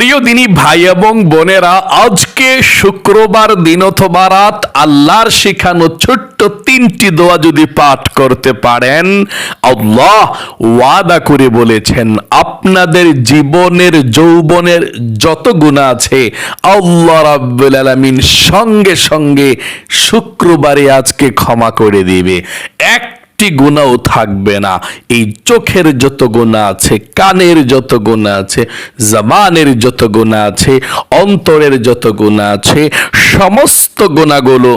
প্রিয় দিনী ভাই এবং বোনেরা, আজকে শুক্রবার দিন অথবা রাত আল্লাহর শেখানো ছোট্ট তিনটি দোয়া যদি পাঠ করতে পারেন, আল্লাহ ওয়াদা করে বলেছেন, আপনাদের জীবনের, যৌবনের যত গুণা আছে, আল্লাহ রাব্বুল আলামিন সঙ্গে সঙ্গে শুক্রবারে আজকে ক্ষমা করে দিবে। এক একটি গুণাও থাকবে না। এই চোখের যত গুণা আছে, কানের যত গুণা আছে, জবানের যত গুণা আছে, অন্তরের যত গুণা আছে, সমস্ত গুণাগুলো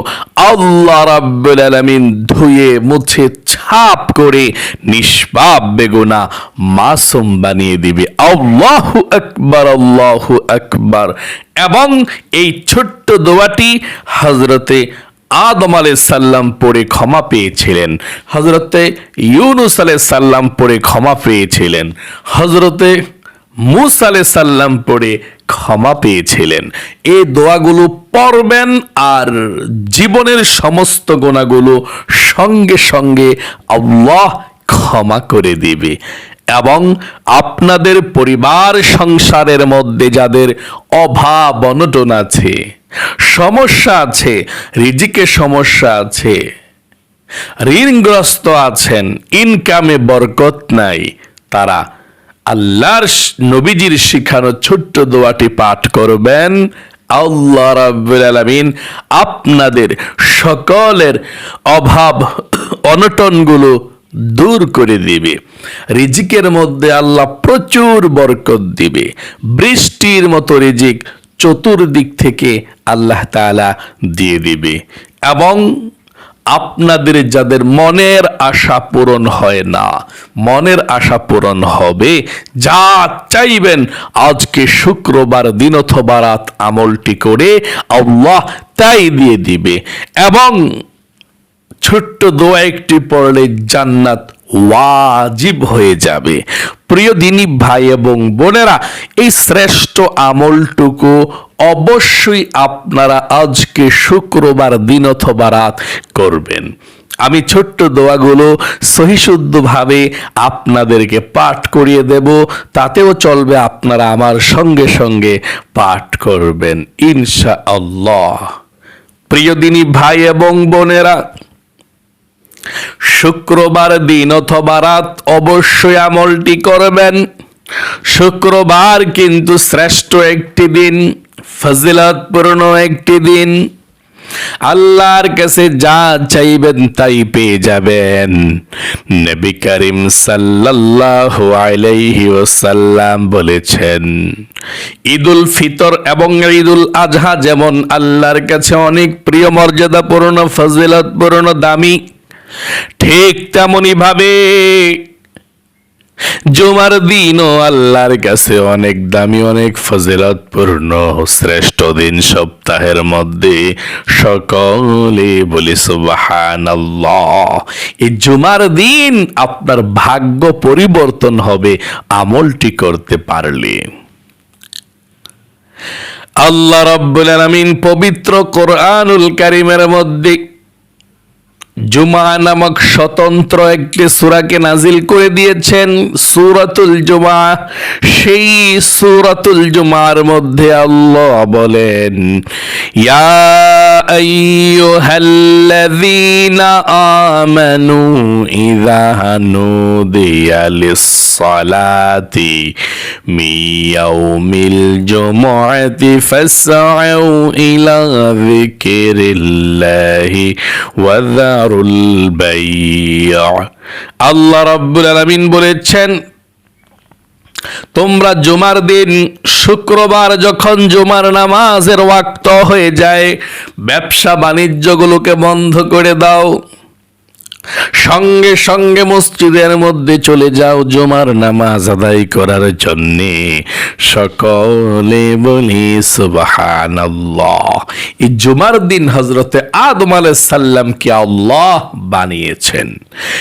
আল্লাহ রাব্বুল আলামিন ধুয়ে, মুছে, ছাপ করে নিষ্পাপ বেগুনা মাসুম বানিয়ে দিবে। আল্লাহু আকবার আল্লাহু আকবার। এবং এই ছোট্ট দোয়াটি হজরতে আদম সাল্লাম পড়ে ক্ষমা পেয়েছিলেন। হজরতে ইউনুস সাল্লাম পড়ে ক্ষমা পেয়েছিলেন। হজরতে মুসা আলাই সাল্লাম পড়ে ক্ষমা পেয়েছিলেন। এই দোয়াগুলো পড়বেন আর জীবনের সমস্ত গোনাগুলো সঙ্গে সঙ্গে আল্লাহ ক্ষমা করে দিবে। এবং আপনাদের পরিবার সংসারের মধ্যে যাদের অভাব, অনটন আছে সমস্যা আছে রিজিকে সমস্যা আছে। ঋণগ্রস্ত আছেন ইনকামে বরকত নাই। তারা আল্লাহর নবীজির শিখানো ছোট্ট দোয়াটি পাঠ করবেন। আল্লাহ রাব্বুল আলামিন আপনাদের সকলের অভাব, অনটনগুলো দূর করে দিবে। রিজিকের মধ্যে আল্লাহ প্রচুর বরকত দিবে। বৃষ্টির মতো রিজিক চতুর্দিক থেকে আল্লাহ তাআলা দিয়ে দিবে। এবং আপনাদের যাদের মনের আশা পূরণ হয় না, মনের আশা পূরণ হবে, যা চাইবেন আজকে শুক্রবার দিন অথবা রাত আমলটি করে আল্লাহ তাই দিয়ে দিবে। এবং ছোট্ট দোয়া একটি পড়লে জান্নাত ওয়াজিব হয়ে যাবে। প্রিয় দিনী ভাই এবং বোনেরা, এই শ্রেষ্ঠ আমলটুকু অবশ্যই আপনারা আজকে শুক্রবার দিন অথবা রাত করবেন। আমি ছোট্ট দোয়াগুলো সহিশুদ্ধভাবে আপনাদেরকে পাঠ করিয়ে দেব, তাতেও চলবে আপনারা আমার সঙ্গে সঙ্গে পাঠ করবেন ইনশা আল্লাহ প্রিয় দিনী ভাই এবং বোনেরা শুক্রবার দিন অথবা রাত অবশ্যই আমলটি করবেন। শুক্রবার কিন্তু শ্রেষ্ঠ একটি দিন, ফজিলতপূর্ণ একটি দিন। আল্লাহর কাছে যা চাইবেন তাই পেয়ে যাবেন। নবী করিম সাল্লাল্লাহু আলাইহি ওয়াসাল্লাম বলেছেন, ঈদুল ফিতর এবং ঈদুল আজহা যেমন আল্লাহর কাছে অনেক প্রিয়, মর্যাদাপূর্ণ, ফজিলতপূর্ণ, দামি ঠিক তেমনি ভাবে জুমার দিনও আল্লাহর কাছে অনেক দামি, অনেক ফজিলতপূর্ণ, শ্রেষ্ঠ দিন সপ্তাহের মধ্যে সকলে বলি সুবাহান এই জুমার দিন আপনার ভাগ্য পরিবর্তন হবে, আমলটি করতে পারলে। আল্লাহ রব্বুল আলামিন পবিত্র কোরআনুল কারিমের মধ্যে জুমা নামক স্বতন্ত্র একটি সুরাকে নাজিল করে দিয়েছেন সুরাতুল জুমা সেই সুরাতুল জুমার মধ্যে আল্লাহ বলেন, ইয়া আইয়ুহাল্লাযীনা আমানু ইযা নুদিয়া লিস-সালাতি মিন ইয়াউমিল জুমআতি ফাসআউ ইলা যিকিরিল্লাহি ওয়া দারুল বাইয়া আল্লাহ রাব্বুল আলামিন বলেছেন তোমরা জুমার দিন শুক্রবার যখন জুমার নামাজের ওয়াক্ত হয়ে যায় ব্যবসা বাণিজ্যগুলোকে বন্ধ করে দাও। সঙ্গে সঙ্গে মসজিদের মধ্যে চলে যাও জুমার নামাজ আদায় করার জন্যে। সকলে বলি, সুবহানাল্লাহ। এই জুমার দিন হজরতে আদম আলাইহিস সাল্লামকে আল্লাহ বানিয়েছেন।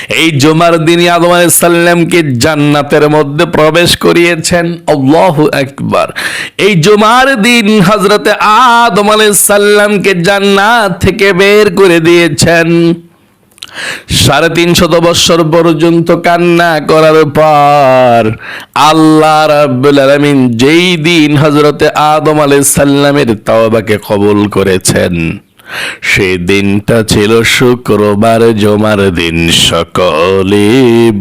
এই জুমার দিনই আদম আলাইহিস সাল্লামকে জান্নাতের মধ্যে প্রবেশ করিয়েছেন। আল্লাহু আকবার। এই জুমার দিন হজরতে আদম সাল্লামকে জান্নাত থেকে বের করে দিয়েছেন। সাড়ে তিনশত বৎসর পর্যন্ত কান্না করার পর আল্লাহ রাব্বুল আলামিন যেই দিন হজরতে আদম আলাইহিস সালামের তওবাকে কবুল করেছেন, সেই দিনটা ছিল শুক্রবার, জমার দিন। সকলে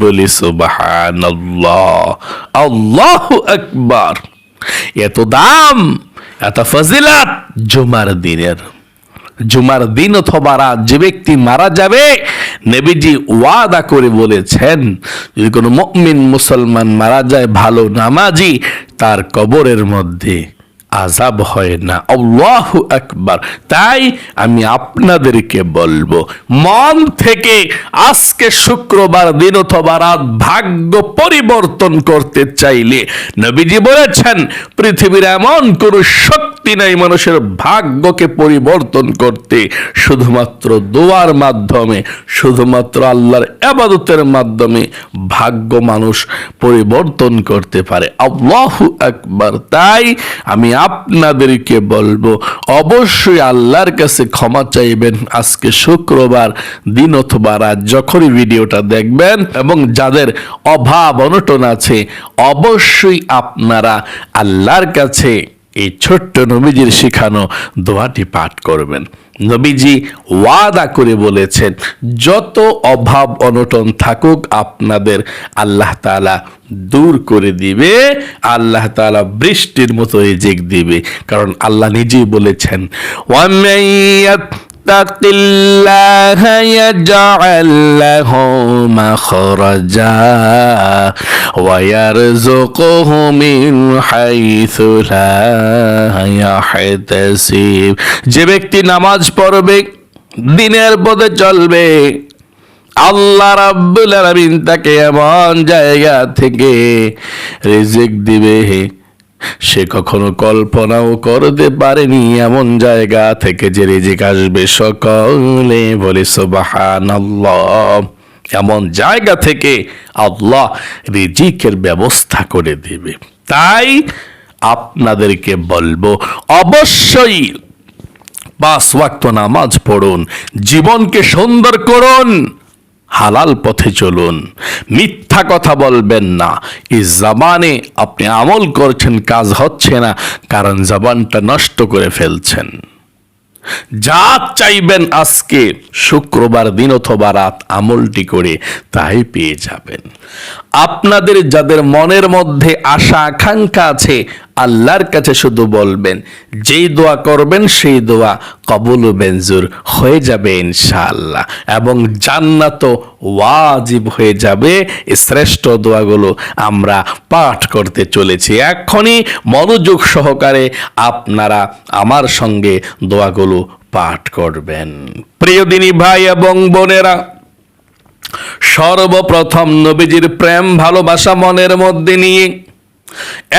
বলি, সুবহানাল্লাহ, আল্লাহু আকবার। এত দাম, এত ফজিলাত, জুমার দিনের। জুমার দিন অথবা রাত যে ব্যক্তি মারা যাবে নেবিজি ওয়াদা করে বলেছেন, যদি কোনো মমিন মুসলমান মারা যায় ভালো নামাজি তার কবরের মধ্যে। আজাব হয় না। আল্লাহু আকবার। তাই আমি আপনাদেরকে বলব, মন থেকে আজকে শুক্রবার দিন অথবা রাত ভাগ্য পরিবর্তন করতে চাইলে নবীজি বলেছেন, পৃথিবীর এমন কোন শক্তি নাই মানুষের ভাগ্যকে পরিবর্তন করতে। শুধুমাত্র দোয়ার মাধ্যমে, শুধুমাত্র আল্লাহর আবাদতের মাধ্যমে ভাগ্য মানুষ পরিবর্তন করতে পারে। আল্লাহু আকবার। তাই আমি আপনাদেরকে বলব, অবশ্যই আল্লাহর কাছে ক্ষমা চাইবেন। আজকে শুক্রবার, দিন অথবা রাত, যখনই ভিডিওটা দেখবেন এবং যাদের অভাব, অনটন আছে, অবশ্যই আপনারা আল্লাহর কাছে এই ছোট্ট নবীজির শিখানো দোয়াটি পাঠ করবেন। নবীজি ওয়াদা করে বলেছেন, যত অভাব অনটন থাকুক, আপনাদের আল্লাহ তালা দূর করে দিবে, আল্লাহ তালা বৃষ্টির মতো রিজিক দিবে। কারণ আল্লাহ নিজেই বলেছেন يتق الله يجعل له مخرجا ويرزقه من حيث لا يحتسب যে ব্যক্তি নামাজ পড়বে দিনের পথে চলবে আল্লাহ রাব্বুল আলামিন তাকে এমন জায়গা থেকে রিজিক দিবে সে কখনো কল্পনাও করতে পারেনি এমন জায়গা থেকে যে রিজিক আসবে সকলে বলে, সুবহানাল্লাহ। এমন জায়গা থেকে আল্লাহ রিজিকের ব্যবস্থা করে দেবে। তাই আপনাদেরকে বলব, অবশ্যই পাঁচ ওয়াক্ত নামাজ পড়ুন, জীবনকে সুন্দর করুন। হালাল পথে চলুন। মিথ্যা কথা বলবেন না। এই জাবানে আপনি আমল করছেন, কাজ হচ্ছে না, কারণ জবানটা নষ্ট করে ফেলছেন। যা চাইবেন আজকে, শুক্রবার দিন অথবা রাত আমলটি করে তাই পেয়ে যাবেন। আপনাদের, যাদের মনের মধ্যে আশা, আকাঙ্ক্ষা আছে আল্লাহর কাছে শুধু বলবেন, যেই দোয়া করবেন সেই দোয়া কবুল বেঞ্জুর হয়ে যাবে ইনশাআল্লাহ। এবং জান্নাত ওয়াজিব হয়ে যাবে। শ্রেষ্ঠ দোয়াগুলো আমরা পাঠ করতে চলেছি। এখনই মনোযোগ সহকারে আপনারা আমার সঙ্গে দোয়াগুলো পাঠ করবেন। প্রিয় দিনী ভাই এবং বোনেরা, সর্বপ্রথম নবীজির প্রেম, ভালোবাসা মনের মধ্যে নিয়ে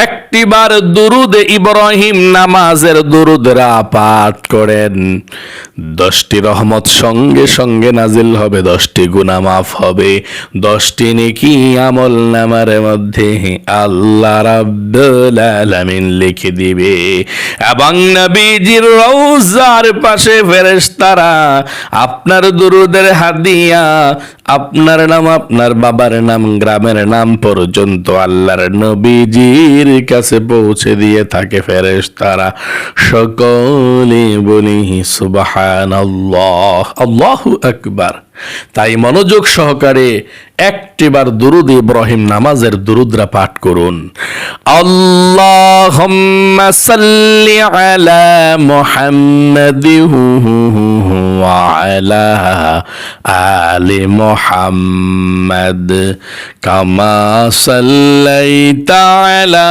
একটিবার দুরুদ ইব্রাহিম নামাজের দুরুদরা পাঠ করেন। দশটি রহমত সঙ্গে সঙ্গে নাজিল হবে, দশটি গুণা মাফ হবে, দশটি নেকি আমল নামার মধ্যে আল্লাহ রাব্বুল লিখে দিবে। এবং নবীজির পাশে ফেরেশতারা, আপনার দুরুদের হাদিয়া, আপনার নাম, আপনার বাবার নাম, গ্রামের নাম পর্যন্ত আল্লাহর নবীজির কাছে পৌঁছে দিয়ে থাকে ফেরেশ তারা সকলে বলি সুবাহান আল্লাহ আল্লাহু আকবার। তাই মনোযোগ সহকারে একটিবার দুরুদ ইব্রাহিম নামাজের দুরুদরা পাঠ করুন। আল্লাহুম্মা সাল্লি আলা ওয়া আলা আলি মুহাম্মাদ। কামা সাল্লাইতা আলা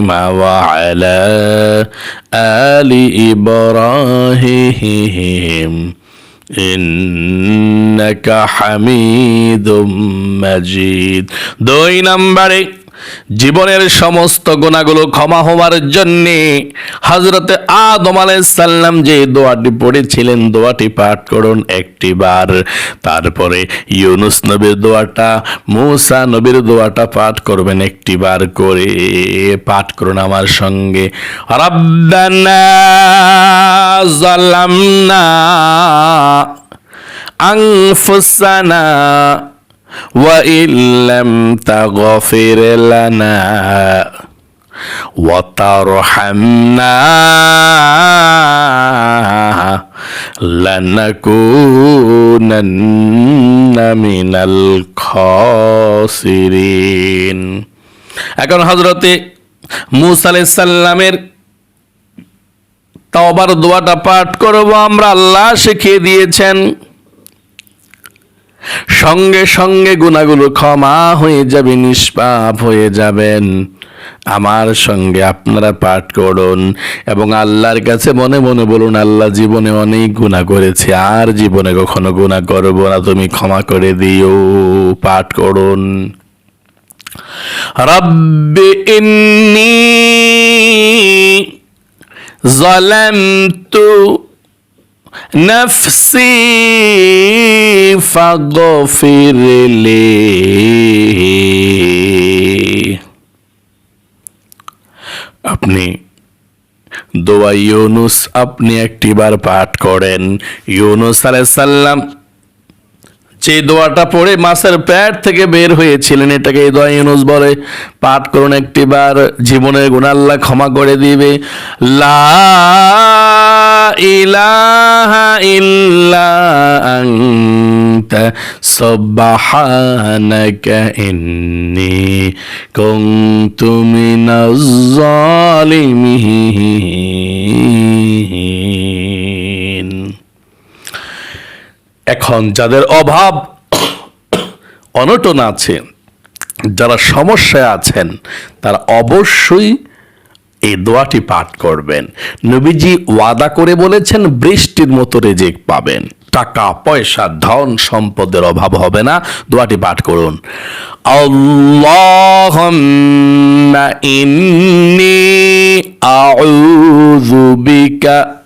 إبراهيم وعلى آل إبراهيم إنك حميد مجيد دوي نمبر জীবনের সমস্ত গুণাগুলো ক্ষমা হওয়ার জন্যে হজরতে আদম সাল্লাম যে দোয়াটি পড়েছিলেন, দোয়াটি পাঠ করুন একটি বার। তারপরে ইউনুস নবীর দোয়াটা, মূসা নবীর দোয়াটা পাঠ করবেন একটি বার করে, পাঠ করুন আমার সঙ্গে। রব্বানা জালামনা আনফুসানা وإن لم تغفر لنا وترحمنا لنكونن من الخاسرين এখন হজরতে মুসা আলাইহিস সাল্লামের তওবার দোয়াটা পাঠ করব আমরা আল্লাহ শিখিয়ে দিয়েছেন সঙ্গে সঙ্গে গুণাগুলো ক্ষমা হয়ে যাবে নিষ্পাপ হয়ে যাবেন আমার সঙ্গে আপনারা পাঠ করুন এবং আল্লাহর কাছে মনে মনে বলুন আল্লাহ জীবনে অনেক গুণা করেছে আর জীবনে কখনো গুণা করবো না তুমি ক্ষমা করে দিও পাঠ করুন রব্বি ইন্নি ظلمت নফসি ফাগফিরলি আপনি দোয়া ইউনুস আপনি একটিবার পাঠ করেন। ইউনুস আলাইহিস সালাম যে দোয়াটা পড়ে মাছের প্যাট থেকে বের হয়েছিলেন। এটাকে এই দোয়া ইউনুস বলে। পাঠ করুন একটিবার জীবনের গুণ আল্লাহ ক্ষমা করে দিবে। লা ইলাহা ইল্লা আনতা, সুবহানাকা ইন্নী কুনতু মিনাজ জালিমিন এখন যাদের অভাব অনটন আছে, যারা সমস্যায় আছেন, তারা অবশ্যই এই দোয়াটি পাঠ করবেন। নবীজি ওয়াদা করে বলেছেন, বৃষ্টির মতো রেজেক পাবেন। টাকা, পয়সা, ধন সম্পদের অভাব হবে না। দোয়াটি পাঠ করুন। আল্লাহুম্মা ইন্নী আউযু বিকা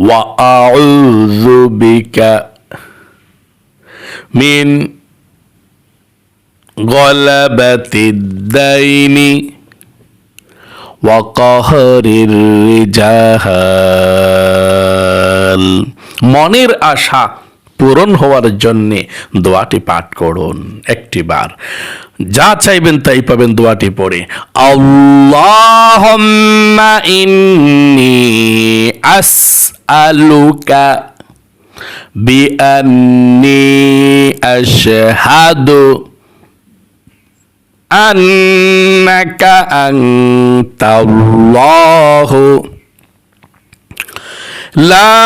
وأعوذ بك من غلبة الدين وقهر الرجال মনের আশা পূরণ হওয়ার জন্যে দোয়াটি পাঠ করুন একটিবার। যা চাইবেন তাই পাবেন দোয়াটি পড়ে। আল্লাহুম্মা ইন্নি আসআলুকা বিআন্নি আশহাদু আন্নাকা আনতাল্লাহু লা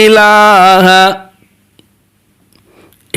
ইলাহা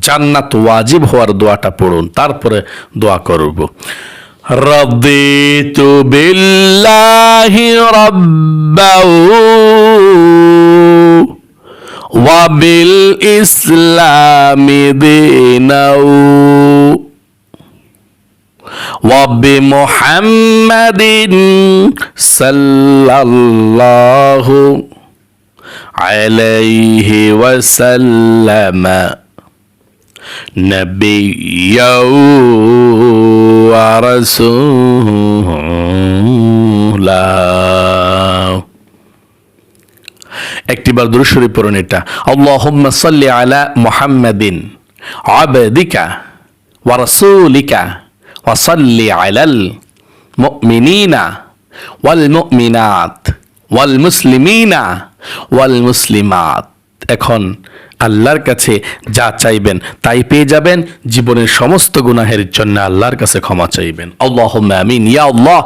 জান্নাত ওয়াজিব হওয়ার দোয়াটা পড়ুন তারপরে দোয়া করব রদিতু বিল্লাহি রাব্বাউ ওয়াবিল ইসলামি দীনাউ وبمحمد صلى الله عليه وسلم نبيا ورسولا একটিবার দুরুশরী পড়ুন এটা আল্লাহুম্মা সাল্লি আলা মুহাম্মাদিন আবদিকা ওয়া রাসূলিকা ওয়া সাল্লি আলাল মুমিনিনা ওয়াল মুমিনাত ওয়াল মুসলিমিনা ওয়াল মুসলিমাত এখন আল্লাহর কাছে যা চাইবেন তাই পেয়ে যাবেন। জীবনের সমস্ত গুনাহের জন্য আল্লাহর কাছে ক্ষমা চাইবেন। আল্লাহ আমিন। ইয়া আল্লাহ,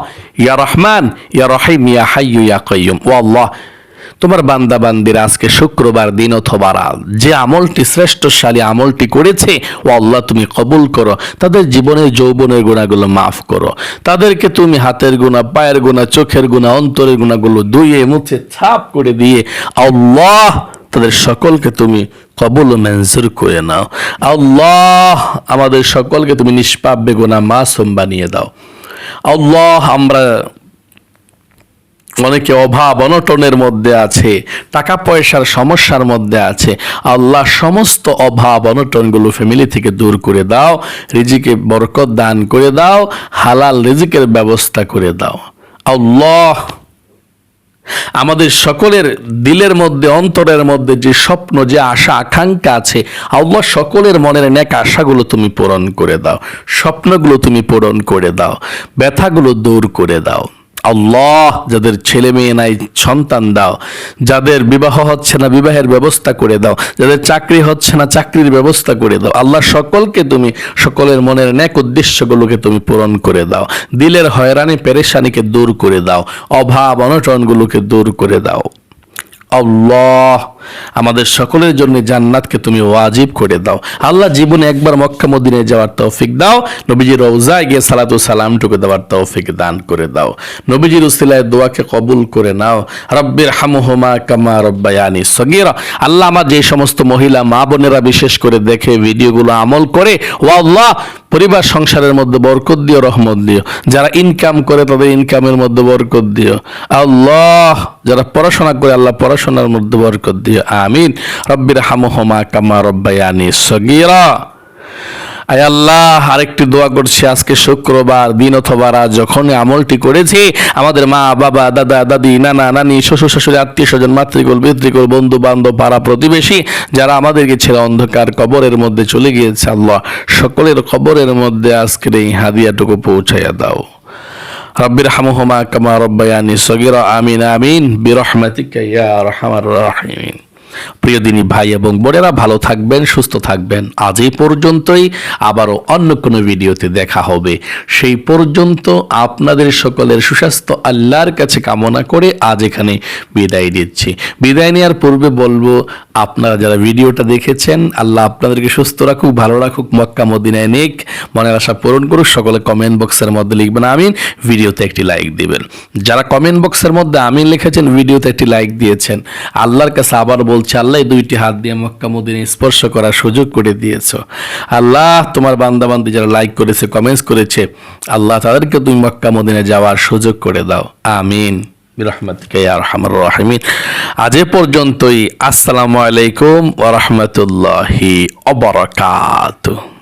ইয়া রহমান, ইয়া রহিম, ইয়া হাইয়ু ইয়া কাইয়ুম ও আল্লাহ, তোমার বান্দা বান্দির আজকে শুক্রবার দিন অথবা রাত যে আমলটি শ্রেষ্ঠশালী আমলটি করেছে, ও আল্লাহ তুমি কবুল করো। তাদের জীবনের যৌবনের গুণাগুলো মাফ করো। তাদেরকে তুমি হাতের গুণা, পায়ের গুণা, চোখের গুণা, অন্তরের গুণাগুলো ধুয়ে মুছে ছাপ করে দিয়ে আল্লাহ তাদের সকলকে তুমি কবুল মঞ্জুর করে নাও। আল্লাহ আমাদের সকলকে তুমি নিষ্পাপ, বেগুনা, মাসুম বানিয়ে দাও। আল্লাহ আমরা অনেকে অভাব, অনটনের মধ্যে আছে টাকা পয়সার সমস্যার মধ্যে আছে। আল্লাহ সমস্ত অভাব, অনটনগুলো ফ্যামিলি থেকে দূর করে দাও, রিজিকে বরকত দান করে দাও, হালাল রিজিকের ব্যবস্থা করে দাও। আল্লাহ আমাদের সকলের দিলের মধ্যে, অন্তরের মধ্যে যে স্বপ্ন, যে আশা, আকাঙ্ক্ষা আছে, আল্লাহ সকলের মনের নেক আশাগুলো তুমি পূরণ করে দাও, স্বপ্নগুলো তুমি পূরণ করে দাও, ব্যথাগুলো দূর করে দাও। আল্লাহ যাদের ছেলে মেয়ে নাই, সন্তান দাও। যাদের বিবাহ হচ্ছে না, বিবাহের ব্যবস্থা করে দাও। যাদের চাকরি হচ্ছে না, চাকরির ব্যবস্থা করে দাও। আল্লাহ সকলকে তুমি, সকলের মনের ন্যাক উদ্দেশ্যগুলোকে তুমি পূরণ করে দাও। দিলের হয়রানি, পেরেশানিকে দূর করে দাও। অভাব, অনটনগুলোকে দূর করে দাও। আল্লাহ আমাদের সকলের জন্য জান্নাতকে তুমি ওয়াজিব করে দাও। আল্লাহ জীবনে একবার মক্কা মদিনে যাওয়ার তৌফিক দাও। নবীজির রওজায় গিয়ে সালাতু সালামটুকু দেওয়ার তৌফিক দান করে দাও। নবীজির উসিলায় দোয়াকে কবুল করে নাও। রব্বির হামুহমা কামা রব্বায়ানি সগীরা। আল্লাহ আমার যে সমস্ত মহিলা, মা বোনেরা বিশেষ করে দেখে ভিডিওগুলো আমল করে ও আল্লাহ পরিবার সংসারের মধ্যে বরকত দিও, রহমত দিও। যারা ইনকাম করে তাদের ইনকামের মধ্যে বরকত দিও। আল্লাহ, যারা পড়াশোনা করে আল্লাহ পড়াশোনার মধ্যে বরকত দিও। আমিন। রব্বির হামুহমা কামা রব্বায়ানি সগীরা। আয় আল্লাহ, আরেকটি দোয়া করছি আজকে শুক্রবার, দিন অথবা রাত যখনই আমলটি করেছি, আমাদের মা, বাবা, দাদা, দাদি, নানা, নানি, শ্বশুর, শাশুড়ি, আত্মীয় স্বজন মাতৃকুল পিতৃকুল বন্ধু বান্ধব পাড়া প্রতিবেশী, যারা আমাদেরকে ছেড়ে অন্ধকার কবরের মধ্যে চলে গিয়েছে, আল্লাহ সকলের কবরের মধ্যে আজকের এই হাদিয়াটুকু পৌঁছাইয়া দাও। রব্বির হামুহমা কামা রব্বায়ানি সগিরা, আমিন আমিন। বিরহমাতিকা ইয়া আরহামার রাহিমিন। প্রিয় দিনী ভাই এবং বোনেরা, ভালো থাকবেন, সুস্থ থাকবেন। আজ এই পর্যন্তই। আবারও অন্য কোনো ভিডিওতে দেখা হবে। সেই পর্যন্ত আপনাদের সকলের সুস্বাস্থ্য, আল্লাহর কাছে কামনা করে আজ এখানে বিদায় দিচ্ছি বিদায় নেওয়ার পূর্বে বলব, আপনারা যারা ভিডিওটা দেখেছেন, আল্লাহ আপনাদেরকে সুস্থ রাখুক, ভালো রাখুক। মক্কা, মদিনায় নেক। মনের আশা পূরণ করুক। সকলে কমেন্ট বক্সের মধ্যে লিখবেন, আমিন। ভিডিওতে একটি লাইক দিবেন। যারা কমেন্ট বক্সের মধ্যে আমিন লিখেছেন, ভিডিওতে একটি লাইক দিয়েছেন। আল্লাহর কাছে আবার বলছে আল্লাহ এই দুইটি হাত দিয়ে মক্কা মদিনে স্পর্শ করার সুযোগ করে দিয়েছ। আল্লাহ তোমার বান্দাবান্দি যারা লাইক করেছে কমেন্টস করেছে, আল্লাহ তাদেরকে তুমি মক্কা মদিনে যাওয়ার সুযোগ করে দাও। আমিন। আজ এ পর্যন্তই। আসসালামু আলাইকুম ওয়া রাহমাতুল্লাহি ওয়া বারাকাতুহু